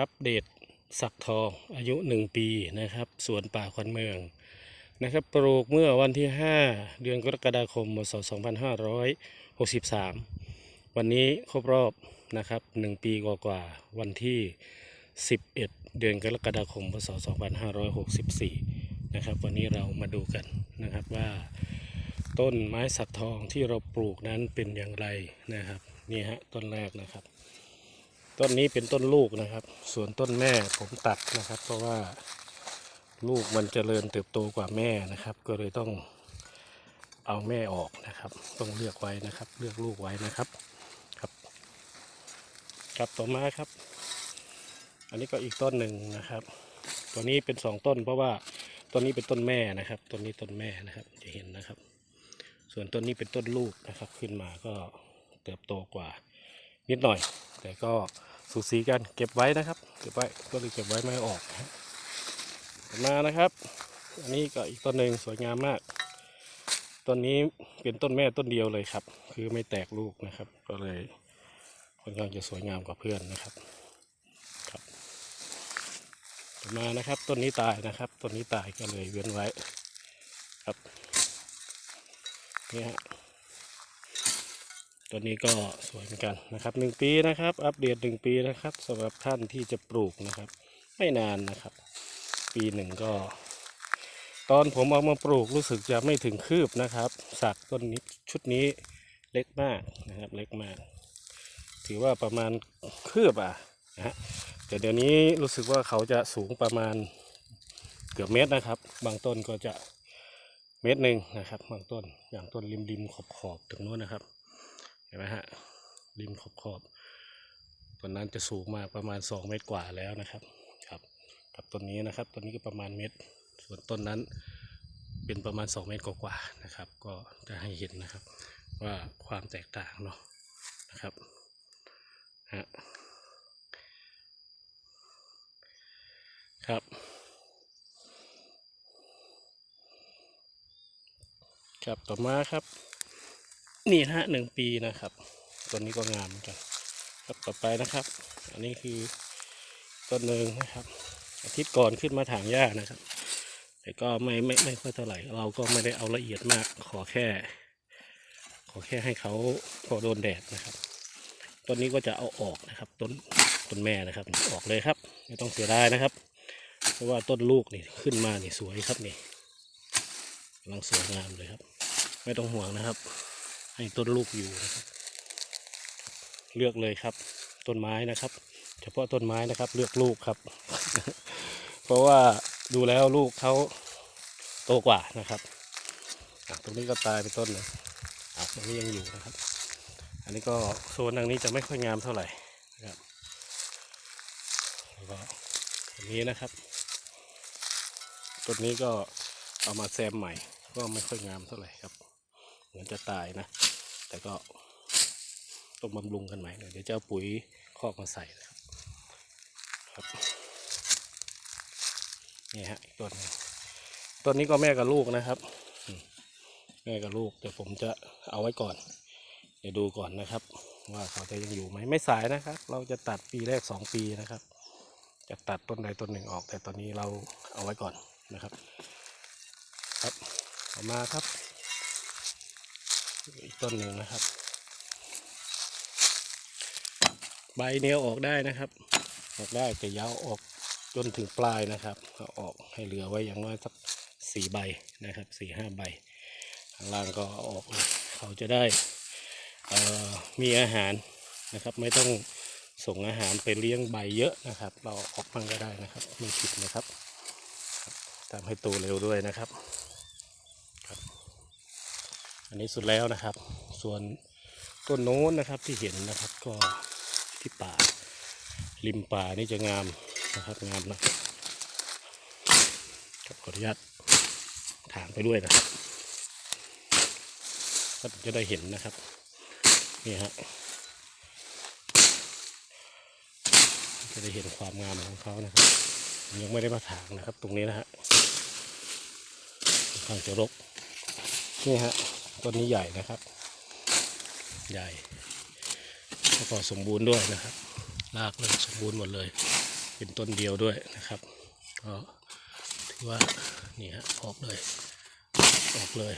อัปเดตสักทองอายุ 1 ปีนะครับสวนป่าควันเมืองนะครับปลูกเมื่อวันที่ 5 เดือนกรกฎาคมพศ2563 วันนี้ครบรอบนะครับ 1 ปีกว่าๆวันที่ 11 เดือนกรกฎาคมพศ2564 นะครับ วันนี้เรามาดูกันนะครับว่า ต้นไม้สักทองที่เราปลูกนั้นเป็นอย่างไรนะครับนี่ฮะต้นแรกนะครับ ต้นนี้เป็นต้นลูกนะครับ ส่วนต้นแม่ผมตัดนะครับ เพราะว่าลูกมันเจริญเติบโตกว่าแม่นะครับ ก็เลยต้องเอาแม่ออกนะครับ ต้องเลือกไว้นะครับ เลือกลูกไว้นะครับครับ ครับต่อมาครับ อันนี้ก็อีกต้นหนึ่งนะครับ ตัวนี้เป็นสองต้น เพราะว่าต้นนี้เป็นต้นแม่นะครับต้นนี้ต้นแม่นะครับ จะเห็นนะครับ ส่วนต้นนี้เป็นต้นลูกนะครับ ขึ้นมาก็เติบโตกว่านิดหน่อย แต่ก็ สูสีกันเก็บไว้นะครับ เก็บไว้ก็เลยเก็บไว้ไม่ออกต่อมานะครับ อันนี้ก็อีกต้นหนึ่งสวยงามมากต้นนี้เป็นต้นแม่ต้นเดียวเลยครับ คือไม่แตกลูกนะครับ ก็เลยค่อนข้างจะสวยงามกว่าเพื่อนนะครับครับต่อมานะครับต้นนี้ตายนะครับต้นนี้ตายก็เลยเว้นไว้ครับนี่ฮะ ตัวนี้ก็สวยเหมือนกันนะครับหนึ่งปีนะครับ อัปเดตหนึ่งปีนะครับสำหรับท่านที่จะปลูกนะครับ ไม่นานนะครับ ปีหนึ่งก็ ตอนผมเอามาปลูกรู้สึกจะไม่ถึงคืบนะครับ สักต้นนี้ชุดนี้เล็กมากนะครับเล็กมาก ถือว่าประมาณคืบอะนะฮะแต่เดี๋ยวนี้รู้สึกว่าเขาจะสูงประมาณเกือบเมตรนะครับ บางต้นก็จะเมตรหนึ่งนะครับ บางต้นอย่างต้นริมริมขอบขอบๆถึงโน้นนะครับ ห็นไหมฮะริมขอบขอบต้นนั้นจะสูงมากประมาณ 2 เมตรกว่าแล้วนะครับครับกับต้นนี้นะครับต้นนี้ก็ประมาณเมตร ส่วนต้นนั้นเป็นประมาณ 2 เมตรกว่าๆนะครับ ก็จะให้เห็นนะครับ ว่าความแตกต่างเนาะนะครับฮะครับครับต่อมาครับ นี่นะฮะหนึ่งปีนะครับต้นนี้ก็งามเหมือนกัน ครับต่อไปนะครับ อันนี้คือต้นหนึ่งนะครับ อาทิตย์ก่อนขึ้นมาถางหญ้านะครับ แต่ก็ไม่ไม่ไม่ค่อยเท่าไหร่ เราก็ไม่ได้เอาละเอียดมาก ขอแค่ ขอแค่ให้เขาพอโดนแดดนะครับต้นนี้ก็จะเอาออกนะครับ ต้นต้นแม่นะครับ ออกเลยครับ ไม่ต้องเสียดายนะครับ เพราะว่าต้นลูกนี่ขึ้นมานี่สวยครับนี่กำลังสวยงามเลยครับ ไม่ต้องห่วงนะครับ ให้ต้นลูกอยู่นะครับเลือกเลยครับ ต้นไม้นะครับ เฉพาะต้นไม้นะครับ เลือกลูกครับ เพราะว่าดูแล้วลูกเขาโตกว่านะครับตรงนี้ก็ตายไปต้นหนึงอะตรงนี้ยังอยู่นะครับ อันนี้ก็โซนทางนี้จะไม่ค่อยงามเท่าไหร่นะครับแล้วก็ตรงนี้นะครับต้นนี้ก็เอามาแซมใหม่ก็ไม่ค่อยงามเท่าไหร่ครับ เหมือนจะตายนะ แต่ก็ต้องบำรุงกันใหม่เดี๋ยวจะเอาปุ๋ยคอกมาใส่นะครับครับนี่ฮะต้นต้นนี้ก็แม่กับลูกนะครับ แม่กับลูกแต่ผมจะเอาไว้ก่อน เดี๋ยวดูก่อนนะครับ ว่าเขาจะยังอยู่ไหมไม่สายนะครับ เราจะตัดปีแรกสองปีนะครับ จะตัดต้นใดต้นหนึ่งออก แต่ตอนนี้เราเอาไว้ก่อนนะครับ ครับต่อมาครับ อีกต้นหนึ่งนะครับ ใบเนี้ยออกได้นะครับ ออกได้แต่ยาวออกจนถึงปลายนะครับเอาออกให้เหลือไว้อย่างน้อยสักสี่ใบนะครับสี่ห้าใบข้างล่างก็ออกเขาจะได้มีอาหารนะครับไม่ต้องส่งอาหารไปเลี้ยงใบเยอะนะครับ เราออกมั่งก็ได้นะครับไม่ผิดนะครับทำให้โตเร็วด้วยนะครับ อันนี้สุดแล้วนะครับ ส่วนต้นโน้นนะครับที่เห็นนะครับก็ที่ป่า ริมป่านี่จะงามนะครับงามนะครับขออนุญาตถางไปด้วยนะครับก็จะได้เห็นนะครับนี่ฮะจะได้เห็นความงามของเขานะครับ ยังไม่ได้มาถางนะครับ ตรงนี้นะฮะค่อนข้างจะรกนี่ฮะ ต้นนี้ใหญ่นะครับ ใหญ่แล้วก็สมบูรณ์ด้วยนะครับรากเลยสมบูรณ์หมดเลย เป็นต้นเดียวด้วยนะครับก็ถือว่านี่ฮะออกเลยออกเลย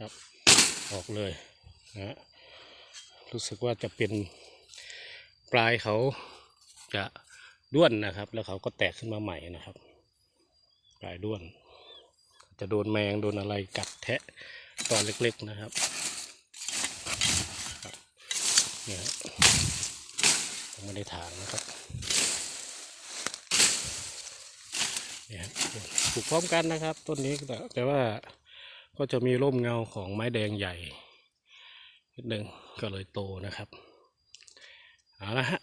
ครับออกเลยนะฮะรู้สึกว่าจะเป็นปลายเขาจะด้วนนะครับ แล้วเขาก็แตกขึ้นมาใหม่นะครับ ปลายด้วน จะโดนแมงโดนอะไรกัดแทะ ตอนเล็กๆนะครับเนี่ยฮะยังไม่ได้ถางนะครับเนี่ยปลูกพร้อมกันนะครับ ต้นนี้แต่แต่ว่าก็จะมีร่มเงาของไม้แดงใหญ่นิดหนึ่งก็เลยโตนะครับเอาละฮะ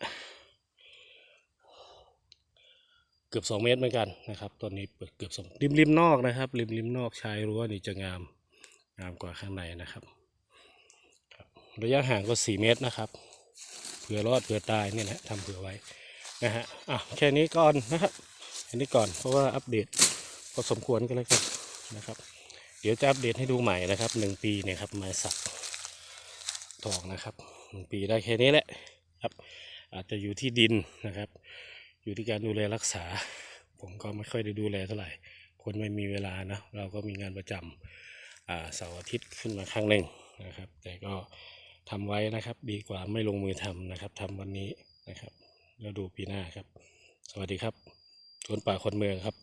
เกือบสองเมตรเหมือนกันนะครับ ต้นนี้เปิดเกือบสองริมริมนอกนะครับ ริมริมนอกชายรั้วนี่จะงามามกว่าข้างในนะครับระยะห่างก็สี่เมตรนะครับ เผื่อรอดเผื่อตายเนี่ยนะทำเผื่อไว้นะฮะอะแค่นี้ก่อนนะครับแค่นี้ก่อนเพราะว่าอัปเดตพอสมควรก็แล้วกันนะครับ เดี๋ยวจะอัปเดตให้ดูใหม่นะครับหนึ่งปีเนี่ยครับม้สักทองนะครับหนึ่งปีได้แค่นี้แหละครับ อาจจะอยู่ที่ดินนะครับ อยู่ที่การดูแลรักษา ผมก็ไม่ค่อยได้ดูแลเท่าไหร่ คนไม่มีเวลานะเราก็มีงานประจำอ่า เสาร์อาทิตย์ขึ้นมาครั้งหนึ่งนะครับ แต่ก็ทำไว้นะครับ ดีกว่าไม่ลงมือทำนะครับทำวันนี้นะครับ แล้วดูปีหน้าครับ สวัสดีครับสวนป่าคนเมืองครับ